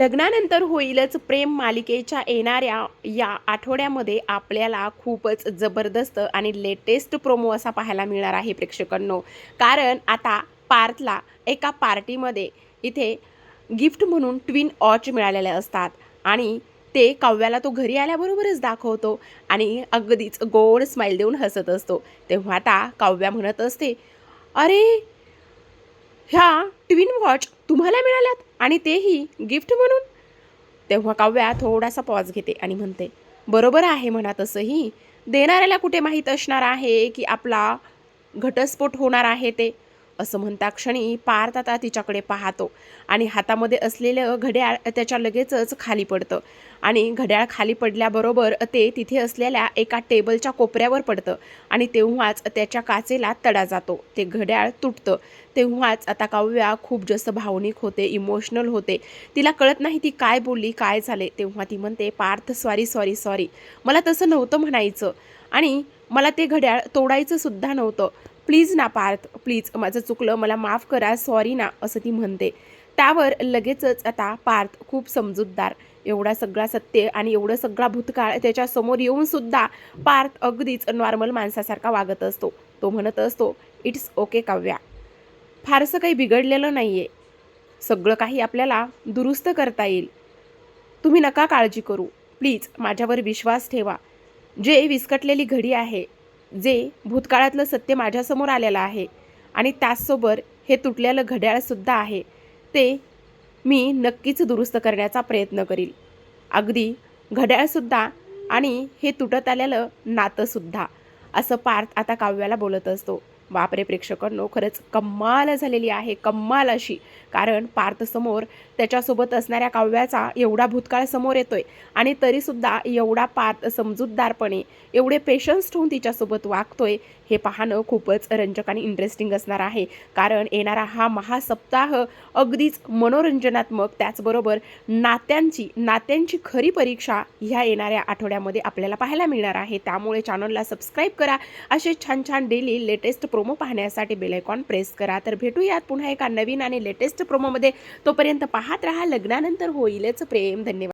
लग्नानंतर होईलच प्रेम मालिकेच्या येणाऱ्या या आठवड्यामध्ये आपल्याला खूपच जबरदस्त आणि लेटेस्ट प्रोमो असा पाहायला मिळणार आहे प्रेक्षकांनो. कारण आता पार्थला एका पार्टीमध्ये इथे गिफ्ट म्हणून ट्विन वॉच मिळालेले असतात आणि ते काव्याला तो घरी आल्याबरोबरच दाखवतो आणि अगदीच गोड स्माईल देऊन हसत असतो. तेव्हा आता काव्या म्हणत असते अरे ह्या ट्विन वॉच तुम्हाला मिळाल्यात आणि तेही गिफ्ट म्हणून? तेव्हा काव्या थोडासा पॉज घेते आणि म्हणते बरोबर आहे म्हणा तसंही. देणाऱ्याला कुठे माहीत असणार आहे की आपला घटस्फोट होणार आहे ते? असं म्हणता क्षणी पार्थ आता तिच्याकडे पाहतो आणि हातामध्ये असलेलं घड्याळ त्याच्या लगेचच खाली पडतं आणि घड्याळ खाली पडल्याबरोबर ते तिथे असलेल्या एका टेबलच्या कोपऱ्यावर पडतं आणि तेव्हाच त्याच्या काचेला तडा जातो. ते घड्याळ तुटतं. तेव्हाच आता काव्या खूप जास्त भावनिक होते इमोशनल होते. तिला कळत नाही ती काय बोलली काय झाले. तेव्हा ती म्हणते पार्थ सॉरी सॉरी सॉरी मला तसं नव्हतं म्हणायचं आणि मला ते घड्याळ तोडायचं सुद्धा नव्हतं. प्लीज ना पार्थ प्लीज माझं चुकलं मला माफ करा सॉरी ना असं ती म्हणते. त्यावर लगेचच आता पार्थ खूप समजूतदार. एवढा सगळा सत्य आणि एवढं सगळा भूतकाळ त्याच्यासमोर येऊन सुद्धा पार्थ अगदीच नॉर्मल माणसासारखा वागत असतो. तो म्हणत असतो इट्स ओके काव्या. फारसं काही बिघडलेलं नाही आहे सगळं काही आपल्याला दुरुस्त करता येईल. तुम्ही नका काळजी करू. प्लीज माझ्यावर विश्वास ठेवा. जे विस्कटलेली घडी आहे जे भूतकाळातलं सत्य माझ्यासमोर आलेलं आहे आणि त्याचसोबत हे तुटलेलं घड्याळसुद्धा आहे ते मी नक्कीच दुरुस्त करण्याचा प्रयत्न करील. अगदी घड्याळसुद्धा आणि हे तुटत आलेलं नातंसुद्धा असं पार्थ आता काव्याला बोलत असतो. बापरे प्रेक्षकांनो खरंच कम्माल झालेली आहे कम्माल अशी. कारण पार्थसमोर त्याच्यासोबत असणाऱ्या काव्याचा एवढा भूतकाळ समोर येतोय. आणि तरीसुद्धा एवढा पार्थ समजूतदारपणे एवढे पेशन्स ठेवून तिच्यासोबत वागतोय हे पाहणं खूपच रंजक आणि इंटरेस्टिंग असणार आहे. कारण येणारा हा महासप्ताह अगदीच मनोरंजनात्मक त्याचबरोबर नात्यांची नात्यांची खरी परीक्षा ह्या येणाऱ्या आठवड्यामध्ये आपल्याला पाहायला मिळणार आहे. त्यामुळे चॅनलला सबस्क्राईब करा. असे छान छान डेली लेटेस्ट प्रोमो पाहण्यासाठी बेलायकॉन प्रेस करा. तर भेटूयात पुन्हा एका नवीन आणि लेटेस्ट प्रोमोमध्ये. तोपर्यंत पाहत राहा. लग्नानंतर होईलच प्रेम. धन्यवाद.